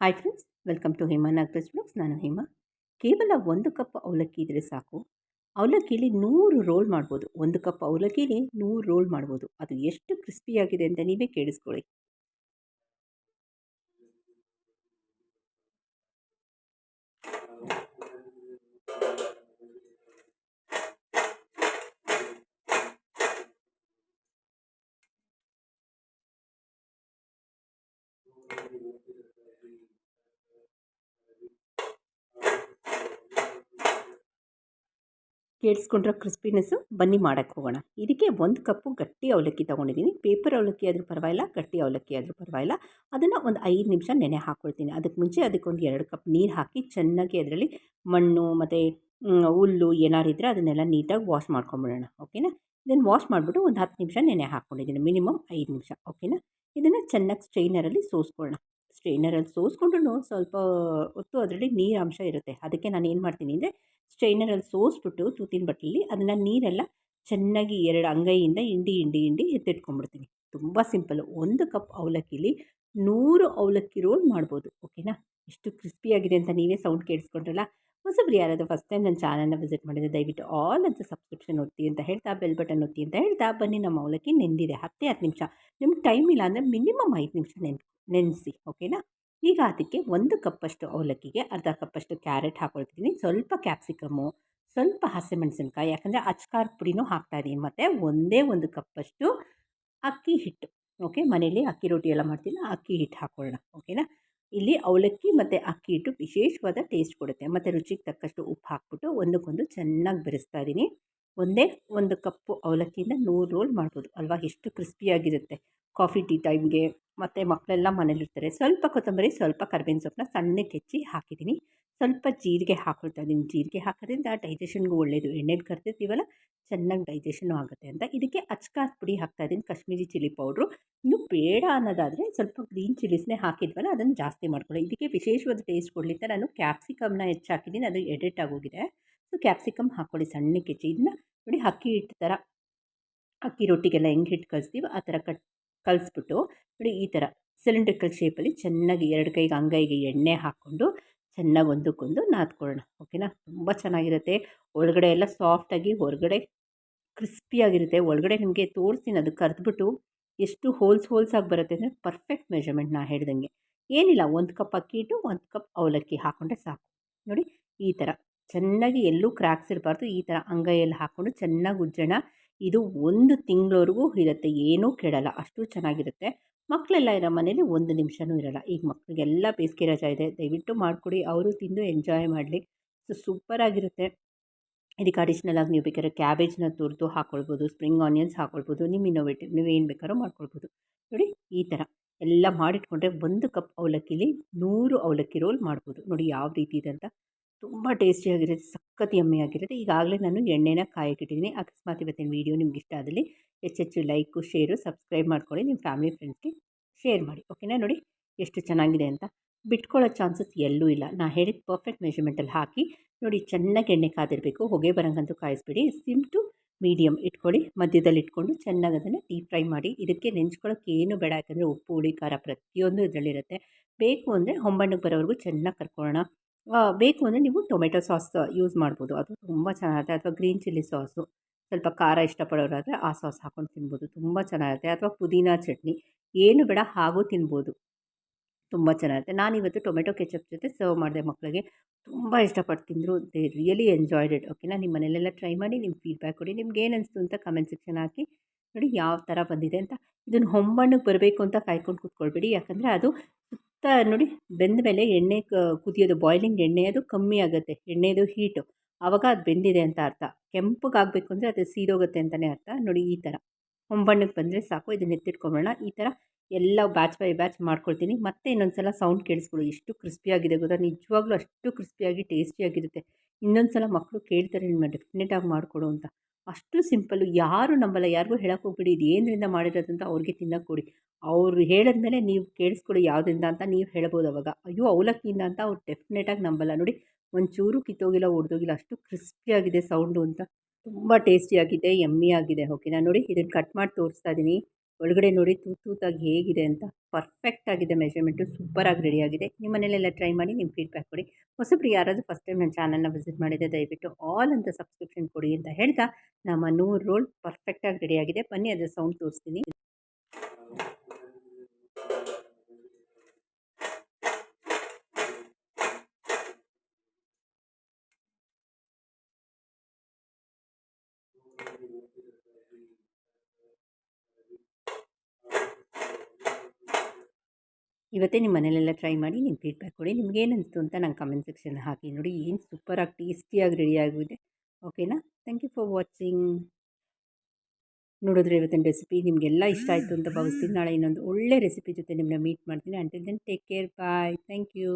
Hi friends welcome to Hema Nagaraj blogs ನಾನು ಹೇಮಾ. ಕೇವಲ ಒಂದು ಕಪ್ ಅವಲಕ್ಕಿ ಇದ್ದರೆ ಸಾಕು. ಅವಲಕ್ಕಿಲಿ ನೂರು ರೋಲ್ ಮಾಡ್ಬೋದು. ಒಂದು ಕಪ್ ಅವಲಕ್ಕಿಲಿ ನೂರು ರೋಲ್ ಮಾಡ್ಬೋದು. ಅದು ಎಷ್ಟು ಕ್ರಿಸ್ಪಿಯಾಗಿದೆ ಅಂತ ನೀವೇ ಕೇಳಿಸ್ಕೊಳ್ಳಿ. ಕೇಳಿಸ್ಕೊಂಡ್ರೆ ಕ್ರಿಸ್ಪಿನೆಸ್ಸು ಬನ್ನಿ ಮಾಡೋಕ್ಕೆ ಹೋಗೋಣ. ಇದಕ್ಕೆ ಒಂದು ಕಪ್ಪು ಗಟ್ಟಿ ಅವಲಕ್ಕಿ ತೊಗೊಂಡಿದ್ದೀನಿ. ಪೇಪರ್ ಅವಲಕ್ಕಿ ಆದರೂ ಪರವಾಗಿಲ್ಲ, ಗಟ್ಟಿ ಅವಲಕ್ಕಿ ಆದರೂ ಪರವಾಗಿಲ್ಲ. ಅದನ್ನು ಒಂದು ಐದು ನಿಮಿಷ ನೆನೆ ಹಾಕ್ಕೊಳ್ತೀನಿ ಅದಕ್ಕೆ ಮುಂಚೆ ಅದಕ್ಕೊಂದು ಎರಡು ಕಪ್ ನೀರು ಹಾಕಿ ಚೆನ್ನಾಗಿ ಅದರಲ್ಲಿ ಮಣ್ಣು ಮತ್ತು ಹುಲ್ಲು ಏನಾರು ಇದ್ದರೆ ಅದನ್ನೆಲ್ಲ ನೀಟಾಗಿ ವಾಶ್ ಮಾಡ್ಕೊಂಬಿಡೋಣ. ಓಕೆನಾ? ಇದನ್ನು ವಾಶ್ ಮಾಡಿಬಿಟ್ಟು ಒಂದು ಹತ್ತು ನಿಮಿಷ ನೆನೆ ಹಾಕ್ಕೊಂಡಿದ್ದೀನಿ ಮಿನಿಮಮ್ ಐದು ನಿಮಿಷ. ಓಕೆನಾ? ಇದನ್ನು ಚೆನ್ನಾಗಿ ಸ್ಟ್ರೈನರಲ್ಲಿ ಸೋಸ್ಕೊಳ್ಳೋಣ. ಸ್ಟ್ರೈನರಲ್ಲಿ ಸೋಸ್ಕೊಂಡ್ರೂ ಸ್ವಲ್ಪ ಹೊತ್ತು ಅದರಲ್ಲಿ ನೀರಾಂಶ ಇರುತ್ತೆ. ಅದಕ್ಕೆ ನಾನು ಏನು ಮಾಡ್ತೀನಿ ಅಂದರೆ ಸ್ಟ್ರೈನರಲ್ಲಿ ಸೋಸ್ಬಿಟ್ಟು ತೂತಿನ ಬಟ್ಟಲಲ್ಲಿ ಅದನ್ನು ನೀರೆಲ್ಲ ಚೆನ್ನಾಗಿ ಎರಡು ಅಂಗೈಯಿಂದ ಹಿಂಡಿ ಹಿಂಡಿ ಹಿಂಡಿ ಎತ್ತಿಟ್ಕೊಂಡ್ಬಿಡ್ತೀನಿ. ತುಂಬ ಸಿಂಪಲ್ಲು ಒಂದು ಕಪ್ ಅವಲಕ್ಕಿಲಿ ನೂರು ಅವಲಕ್ಕಿ ರೋಲ್ ಮಾಡ್ಬೋದು. ಓಕೆನಾ? ಎಷ್ಟು ಕ್ರಿಸ್ಪಿಯಾಗಿದೆ ಅಂತ ನೀವೇ ಸೌಂಡ್ ಕೇಳಿಸ್ಕೊಂಡ್ರಲ್ಲ? ಹೊಸಬ್ರು ಯಾರಾದರೂ ಫಸ್ಟ್ ಟೈಮ್ ನನ್ನ ಚಾನಲ್ನ ವಿಸಿಟ್ ಮಾಡಿದರೆ ದಯವಿಟ್ಟು ಆಲ್ ಅಂತ ಸಬ್ಸ್ಕ್ರಿಪ್ಷನ್ ಒತ್ತಿ ಅಂತ ಹೇಳ್ತಾ, ಬೆಲ್ ಬಟನ್ ಒತ್ತಿ ಅಂತ ಹೇಳ್ತಾ ಬನ್ನಿ. ನಮ್ಮ ಅವಲಕ್ಕಿ ನೆಂದಿದೆ. ಹತ್ತೇ ಹತ್ತು ನಿಮಿಷ. ನಿಮ್ಗೆ ಟೈಮ್ ಇಲ್ಲ ಅಂದರೆ ಮಿನಿಮಮ್ ಐದು ನಿಮಿಷ ನೆನ್ ನೆನೆಸಿ, ಓಕೆನಾ? ಈಗ ಅದಕ್ಕೆ ಒಂದು ಕಪ್ಪಷ್ಟು ಅವಲಕ್ಕಿಗೆ, ಅರ್ಧ ಕಪ್ಪಷ್ಟು ಕ್ಯಾರೆಟ್ ಹಾಕ್ಕೊಳ್ತಿದ್ದೀನಿ ಸ್ವಲ್ಪ ಕ್ಯಾಪ್ಸಿಕಮ್ಮು, ಸ್ವಲ್ಪ ಹಸಿಮೆಣಸಿನ್ಕಾಯಿ, ಯಾಕಂದರೆ ಅಚ್ಕಾರದ ಪುಡಿನೂ ಹಾಕ್ತಾಯಿದ್ದೀನಿ ಮತ್ತು ಒಂದೇ ಒಂದು ಕಪ್ಪಷ್ಟು ಅಕ್ಕಿ ಹಿಟ್ಟು, ಓಕೆ? ಮನೇಲಿ ಅಕ್ಕಿ ರೊಟ್ಟಿ ಎಲ್ಲ ಮಾಡ್ತೀನಿ ಅಕ್ಕಿ ಹಿಟ್ಟು ಹಾಕ್ಕೊಳ್ಳೋಣ ಓಕೆನಾ? ಇಲ್ಲಿ ಅವಲಕ್ಕಿ ಮತ್ತು ಅಕ್ಕಿ ಹಿಟ್ಟು ವಿಶೇಷವಾದ ಟೇಸ್ಟ್ ಕೊಡುತ್ತೆ. ಮತ್ತು ರುಚಿಗೆ ತಕ್ಕಷ್ಟು ಉಪ್ಪು ಹಾಕ್ಬಿಟ್ಟು ಒಂದಕ್ಕೊಂದು ಚೆನ್ನಾಗಿ ಬೆರೆಸ್ತಾ ಇದ್ದೀನಿ ಒಂದೇ ಒಂದು ಕಪ್ಪು ಅವಲಕ್ಕಿಯಿಂದ ನೂರು ರೋಲ್ ಮಾಡ್ಬೋದು. ಅಲ್ವಾ? ಎಷ್ಟು ಕ್ರಿಸ್ಪಿಯಾಗಿರುತ್ತೆ. ಕಾಫಿ, ಟೀ ಟೈಮ್ಗೆ ಮತ್ತು ಮಕ್ಕಳೆಲ್ಲ ಮನೇಲಿರ್ತಾರೆ. ಸ್ವಲ್ಪ ಕೊತ್ತಂಬರಿ, ಸ್ವಲ್ಪ ಕರ್ಬೇವಿನ ಸೊಪ್ಪನ್ನ ಸಣ್ಣಕ್ಕೆ ಹೆಚ್ಚಿ ಹಾಕಿದ್ದೀನಿ. ಸ್ವಲ್ಪ ಜೀರಿಗೆ ಹಾಕೊಳ್ತಾ ಇದ್ದೀನಿ. ಜೀರಿಗೆ ಹಾಕೋದ್ರಿಂದ ಡೈಜೆಷನ್ಗೂ ಒಳ್ಳೆಯದು ಎಣ್ಣೆಲಿ ಕರ್ತಿರ್ತೀವಲ್ಲ ಚೆನ್ನಾಗಿ ಡೈಜೆಷನು ಆಗುತ್ತೆ ಅಂತ. ಇದಕ್ಕೆ ಅಚ್ಕಾರದ ಪುಡಿ ಹಾಕ್ತಾ ಇದ್ದೀನಿ. Kashmiri chilli powder. ಇನ್ನು ಬೇಡ ಅನ್ನೋದಾದರೆ ಸ್ವಲ್ಪ ಗ್ರೀನ್ ಚಿಲ್ಲೀಸ್ನೇ ಹಾಕಿದ್ವಲ್ಲ, ಅದನ್ನು ಜಾಸ್ತಿ ಮಾಡ್ಕೊಳ್ಳಿ. ಇದಕ್ಕೆ ವಿಶೇಷವಾದ ಟೇಸ್ಟ್ ಕೊಡಲಿಕ್ಕೆ ನಾನು ಕ್ಯಾಪ್ಸಿಕಮ್ನ ಹೆಚ್ಚಾಕಿದ್ದೀನಿ. ಅದು ಎಡಿಟ್ ಆಗೋಗಿದೆ. ಸೊ, ಕ್ಯಾಪ್ಸಿಕಮ್ ಹಾಕ್ಕೊಳ್ಳಿ ಸಣ್ಣಕ್ಕೆ ಹೆಚ್ಚಿ. ಇದನ್ನ ನೋಡಿ ಅಕ್ಕಿ ಹಿಟ್ಟು ಥರ ಅಕ್ಕಿ ರೊಟ್ಟಿಗೆಲ್ಲ ಹೆಂಗೆ ಹಿಟ್ಟು ಕಲಿಸ್ತೀವೋ ಆ ಥರ ಕಟ್ ಕಲಿಸ್ಬಿಟ್ಟು ನೋಡಿ ಈ ಥರ ಸಿಲಿಂಡ್ರಿಕಲ್ ಶೇಪಲ್ಲಿ ಚೆನ್ನಾಗಿ ಎರಡು ಕೈಗೆ ಅಂಗೈಗೆ ಎಣ್ಣೆ ಹಾಕ್ಕೊಂಡು ಚೆನ್ನಾಗಿ ಒಂದಕ್ಕೊಂದು ನಾದ್ಕೊಳ್ಳೋಣ. ಓಕೆನಾ ತುಂಬ ಚೆನ್ನಾಗಿರುತ್ತೆ. ಒಳಗಡೆ ಎಲ್ಲ ಸಾಫ್ಟಾಗಿ ಹೊರಗಡೆ ಕ್ರಿಸ್ಪಿಯಾಗಿರುತ್ತೆ ಒಳಗಡೆ ನಿಮಗೆ ತೋರಿಸ್ತೀನಿ. ಅದು ಕರೆದ್ಬಿಟ್ಟು ಎಷ್ಟು ಹೋಲ್ಸ್ ಹೋಲ್ಸಾಗಿ ಬರುತ್ತೆ ಅಂದರೆ ಪರ್ಫೆಕ್ಟ್ ಮೆಜರ್ಮೆಂಟ್ ನಾ ಹೇಳ್ದಂಗೆ. ಏನಿಲ್ಲ, ಒಂದು ಕಪ್ ಅಕ್ಕಿ ಇಟ್ಟು ಒಂದು ಕಪ್ ಅವಲಕ್ಕಿ ಹಾಕ್ಕೊಂಡ್ರೆ ಸಾಕು. ನೋಡಿ ಈ ಥರ ಚೆನ್ನಾಗಿ ಎಲ್ಲೂ ಕ್ರ್ಯಾಕ್ಸ್ ಇರಬಾರ್ದು. ಈ ಥರ ಅಂಗೈಯಲ್ಲಿ ಹಾಕ್ಕೊಂಡು ಚೆನ್ನಾಗಿ ಉಜ್ಜೋಣ. ಇದು ಒಂದು ತಿಂಗಳವರೆಗೂ ಇರುತ್ತೆ. ಏನೂ ಕೆಡಲ್ಲ. ಅಷ್ಟು ಚೆನ್ನಾಗಿರುತ್ತೆ. ಮಕ್ಕಳೆಲ್ಲ ಇರೋ ಮನೇಲಿ ಒಂದು ನಿಮಿಷವೂ ಇರೋಲ್ಲ. ಈಗ ಮಕ್ಕಳಿಗೆಲ್ಲ ಬೇಸಿಗೆ ರಜಾ ಇದೆ. ದಯವಿಟ್ಟು ಮಾಡಿಕೊಡಿ. ಅವರು ತಿಂದು ಎಂಜಾಯ್ ಮಾಡಲಿ. ಸೊ, ಸೂಪರಾಗಿರುತ್ತೆ. ಇದಕ್ಕೆ ಅಡಿಷ್ನಲ್ ಆಗಿ ನೀವು ಬೇಕಾದ್ರೆ ಕ್ಯಾಬೇಜ್ನ ತುರಿದು ಹಾಕ್ಕೊಳ್ಬೋದು ಸ್ಪ್ರಿಂಗ್ ಆನಿಯನ್ಸ್ ಹಾಕ್ಕೊಳ್ಬೋದು ನಿಮ್ಮ ಇನ್ನೋವೇಟಿವ್ ನೀವು ಏನು ಬೇಕಾದ್ರೂ ಮಾಡ್ಕೊಳ್ಬೋದು. ನೋಡಿ, ಈ ಥರ ಎಲ್ಲ ಮಾಡಿಟ್ಕೊಂಡ್ರೆ ಒಂದು ಕಪ್ ಅವಲಕ್ಕಿಲಿ ನೂರು ಅವಲಕ್ಕಿ ರೋಲ್ ಮಾಡ್ಬೋದು. ನೋಡಿ, ಯಾವ ರೀತಿ ಇದೆ ಅಂತ. ತುಂಬ ಟೇಸ್ಟಿಯಾಗಿರುತ್ತೆ, ಸಖತ್ ಎಮ್ಮೆಯಾಗಿರುತ್ತೆ ಈಗಾಗಲೇ ನಾನು ಎಣ್ಣೆನ ಕಾಯಕ್ಕಿಟ್ಟಿದ್ದೀನಿ ಅಕಸ್ಮಾತ್ ಇವತ್ತಿನ ವೀಡಿಯೋ ನಿಮ್ಗೆ ಇಷ್ಟ ಆದಲ್ಲಿ ಹೆಚ್ಚೆಚ್ಚು ಲೈಕು, ಶೇರು, ಸಬ್ಸ್ಕ್ರೈಬ್ ಮಾಡ್ಕೊಳ್ಳಿ. ನಿಮ್ಮ ಫ್ಯಾಮಿಲಿ ಫ್ರೆಂಡ್ಸ್ಗೆ ಶೇರ್ ಮಾಡಿ. ಓಕೆನಾ? ನೋಡಿ, ಎಷ್ಟು ಚೆನ್ನಾಗಿದೆ ಅಂತ. ಬಿಟ್ಕೊಳ್ಳೋ ಚಾನ್ಸಸ್ ಎಲ್ಲೂ ಇಲ್ಲ. ನಾನು ಹೇಳಿದ ಪರ್ಫೆಕ್ಟ್ ಮೆಷರ್ಮೆಂಟಲ್ಲಿ ಹಾಕಿ, ನೋಡಿ ಚೆನ್ನಾಗಿ ಎಣ್ಣೆ ಕಾದಿರಬೇಕು. ಹೊಗೆ ಬರೋಂಗಂತೂ ಕಾಯಿಸ್ಬಿಡಿ. ಸಿಮ್ ಟು ಮೀಡಿಯಮ್ ಇಟ್ಕೊಳ್ಳಿ. ಮಧ್ಯದಲ್ಲಿ ಇಟ್ಕೊಂಡು ಚೆನ್ನಾಗಿ ಅದನ್ನು ಡೀಪ್ ಫ್ರೈ ಮಾಡಿ. ಇದಕ್ಕೆ ನೆಂಚ್ಕೊಳ್ಳೋಕೆ ಏನು ಬೇಡ. ಯಾಕಂದರೆ ಉಪ್ಪು, ಹುಳಿ, ಖಾರ ಪ್ರತಿಯೊಂದು ಇದರಲ್ಲಿರುತ್ತೆ. ಬೇಕು ಅಂದರೆ ಹೊಂಬಣ್ಣಕ್ಕೆ ಬರೋವರೆಗೂ ಚೆನ್ನಾಗಿ ಕರ್ಕೊಳ್ಳೋಣ. ಬೇಕು ಅಂದರೆ ನೀವು ಟೊಮೆಟೊ ಸಾಸ್ ಯೂಸ್ ಮಾಡ್ಬೋದು. ಅದು ತುಂಬ ಚೆನ್ನಾಗಿರುತ್ತೆ ಅಥವಾ ಗ್ರೀನ್ ಚಿಲ್ಲಿ ಸಾಸು. ಸ್ವಲ್ಪ ಖಾರ ಇಷ್ಟಪಡೋರಾದರೆ ಆ ಸಾಸ್ ಹಾಕ್ಕೊಂಡು ತಿನ್ಬೋದು. ತುಂಬ ಚೆನ್ನಾಗಿರುತ್ತೆ ಅಥವಾ ಪುದೀನ ಚಟ್ನಿ. ಏನು ಬೇಡ, ಹಾಗೂ ತಿನ್ಬೋದು. ತುಂಬ ಚೆನ್ನಾಗಿರುತ್ತೆ ನಾನಿವತ್ತು ಟೊಮೆಟೊ ಕೆಚಪ್ ಜೊತೆ ಸರ್ವ್ ಮಾಡಿದೆ ಮಕ್ಕಳಿಗೆ ತುಂಬ ಇಷ್ಟಪಟ್ಟು ತಿಂದರು. They really enjoyed it. ಓಕೆನಾ? ನಿಮ್ಮ ಮನೇಲೆಲ್ಲ ಟ್ರೈ ಮಾಡಿ, ನಿಮ್ಮ ಫೀಡ್ಬ್ಯಾಕ್ ಕೊಡಿ. ನಿಮ್ಗೆ ಏನು ಅನಿಸ್ತು ಅಂತ ಕಮೆಂಟ್ ಸೆಕ್ಷನ್ ಹಾಕಿ. ನೋಡಿ ಯಾವ ಥರ ಬಂದಿದೆ ಅಂತ. ಇದನ್ನು ಹೊಂಬಣ್ಣಕ್ಕೆ ಬರಬೇಕು ಅಂತ ಕಾಯ್ಕೊಂಡು ಕೂತ್ಕೊಳ್ಬೇಡಿ. ಯಾಕಂದರೆ ಅದು ನೋಡಿ ಬೆಂದ ಮೇಲೆ ಎಣ್ಣೆ ಕುದಿಯೋದು ಬಾಯ್ಲಿಂಗ್ ಎಣ್ಣೆ ಅದು ಕಮ್ಮಿ ಆಗುತ್ತೆ, ಎಣ್ಣೆದು ಹೀಟು ಆವಾಗ ಅದು ಬೆಂದಿದೆ ಅಂತ ಅರ್ಥ. ಕೆಂಪಗಾಗಬೇಕು ಅಂದರೆ ಅದು ಸೀದೋಗುತ್ತೆ ಅಂತಲೇ ಅರ್ಥ. ನೋಡಿ ಈ ಥರ ಹೊಂಬಣ್ಣಕ್ಕೆ ಬಂದರೆ ಸಾಕು, ಇದನ್ನ ಎತ್ತಿಟ್ಕೊಂಬೋಣ ಈ ಥರ ಎಲ್ಲ ಬ್ಯಾಚ್ ಬೈ ಬ್ಯಾಚ್ ಮಾಡ್ಕೊಳ್ತೀನಿ. ಮತ್ತೆ ಇನ್ನೊಂದು ಸಲ ಸೌಂಡ್ ಕೇಳಿಸ್ಕೊಳ್ಳಿ ಎಷ್ಟು ಕ್ರಿಸ್ಪಿಯಾಗಿದೆ ಗೊತ್ತಾ? ನಿಜವಾಗ್ಲೂ ಅಷ್ಟು ಕ್ರಿಸ್ಪಿಯಾಗಿ ಟೇಸ್ಟಿಯಾಗಿರುತ್ತೆ ಇನ್ನೊಂದು ಸಲ ಮಕ್ಕಳು ಕೇಳ್ತಾರೆ ನಿಮ್ಮ ಡೆಫಿನೆಟಾಗಿ ಮಾಡಿಕೊಡು ಅಂತ. ಅಷ್ಟು ಸಿಂಪಲ್ಲು ಯಾರು ನಂಬಲ್ಲ. ಯಾರಿಗೂ ಹೇಳಕ್ಕೆ ಹೋಗ್ಬಿಡಿ. ಇದು ಏನರಿಂದ ಮಾಡಿರೋದು ಅಂತ ಅವ್ರಿಗೆ ತಿನ್ನೋಕೆ ಕೊಡಿ. ಅವ್ರು ಹೇಳಿದ್ಮೇಲೆ ನೀವು ಕೇಳಿಸ್ಕೊಳ್ಳಿ ಯಾವುದರಿಂದ ಅಂತ ನೀವು ಹೇಳ್ಬೋದು ಅವಾಗ. ಅಯ್ಯೋ, ಅವಲಕ್ಕಿಯಿಂದ ಅಂತ ಅವ್ರು ಡೆಫಿನೆಟಾಗಿ ನಂಬಲ್ಲ. ನೋಡಿ, ಒಂಚೂರು ಕಿತ್ತೋಗಿಲ್ಲ, ಒಡೆದೋಗಿಲ್ಲ. ಅಷ್ಟು ಕ್ರಿಸ್ಪಿಯಾಗಿದೆ ಸೌಂಡು ಅಂತ. ತುಂಬ ಟೇಸ್ಟಿಯಾಗಿದೆ ಎಮ್ಮಿ ಆಗಿದೆ. ಓಕೆನಾ ನೋಡಿ ಇದನ್ನು ಕಟ್ ಮಾಡಿ ತೋರಿಸ್ತಾ ಇದ್ದೀನಿ ಒಳಗಡೆ ನೋಡಿ ತೂತು ತೂತಾಗಿ ಹೇಗಿದೆ ಅಂತ. ಪರ್ಫೆಕ್ಟ್ ಆಗಿದೆ ಮೆಷರ್ಮೆಂಟು, ಸೂಪರಾಗಿ ರೆಡಿಯಾಗಿದೆ ನಿಮ್ಮ ಮನೇಲೆಲ್ಲ ಟ್ರೈ ಮಾಡಿ ನಿಮ್ಮ ಫೀಡ್ಬ್ಯಾಕ್ ಕೊಡಿ. ಹೊಸಬ್ರು ಯಾರಾದರೂ ಫಸ್ಟ್ ಟೈಮ್ ನನ್ನ ಚಾನಲ್ನ ವಿಸಿಟ್ ಮಾಡಿದೆ ದಯವಿಟ್ಟು ಆಲ್ ಅಂತ ಸಬ್ಸ್ಕ್ರಿಪ್ಷನ್ ಕೊಡಿ ಅಂತ ಹೇಳ್ತಾ, ನಮ್ಮ ನೂರು ರೋಲ್ ಪರ್ಫೆಕ್ಟಾಗಿ ರೆಡಿಯಾಗಿದೆ ಬನ್ನಿ, ಅದರ ಸೌಂಡ್ ತೋರಿಸ್ತೀನಿ. ಇವತ್ತೇ ನಿಮ್ಮ ಮನೇಲೆಲ್ಲ ಟ್ರೈ ಮಾಡಿ ನಿಮ್ಮ ಫೀಡ್ಬ್ಯಾಕ್ ಕೊಡಿ. ನಿಮ್ಗೇನು ಅನಿಸ್ತು ಅಂತ ನಂಗೆ ಕಮೆಂಟ್ ಸೆಕ್ಷನ್ ಹಾಕಿ. ನೋಡಿ ಏನು ಸೂಪರಾಗಿ ಟೇಸ್ಟಿಯಾಗಿ ರೆಡಿಯಾಗಿದೆ ಓಕೆನಾ ಥ್ಯಾಂಕ್ ಯು ಫಾರ್ ವಾಚಿಂಗ್ ನೋಡಿದ್ರೆ ಇವತ್ತಿನ ರೆಸಿಪಿ ನಿಮಗೆಲ್ಲ ಇಷ್ಟ ಆಯಿತು ಅಂತ ಭಾವಿಸ್ತೀನಿ. ನಾಳೆ ಇನ್ನೊಂದು ಒಳ್ಳೆ ರೆಸಿಪಿ ಜೊತೆ ನಿಮ್ಮನ್ನ ಮೀಟ್ ಮಾಡ್ತೀನಿ. Until then take care bye thank you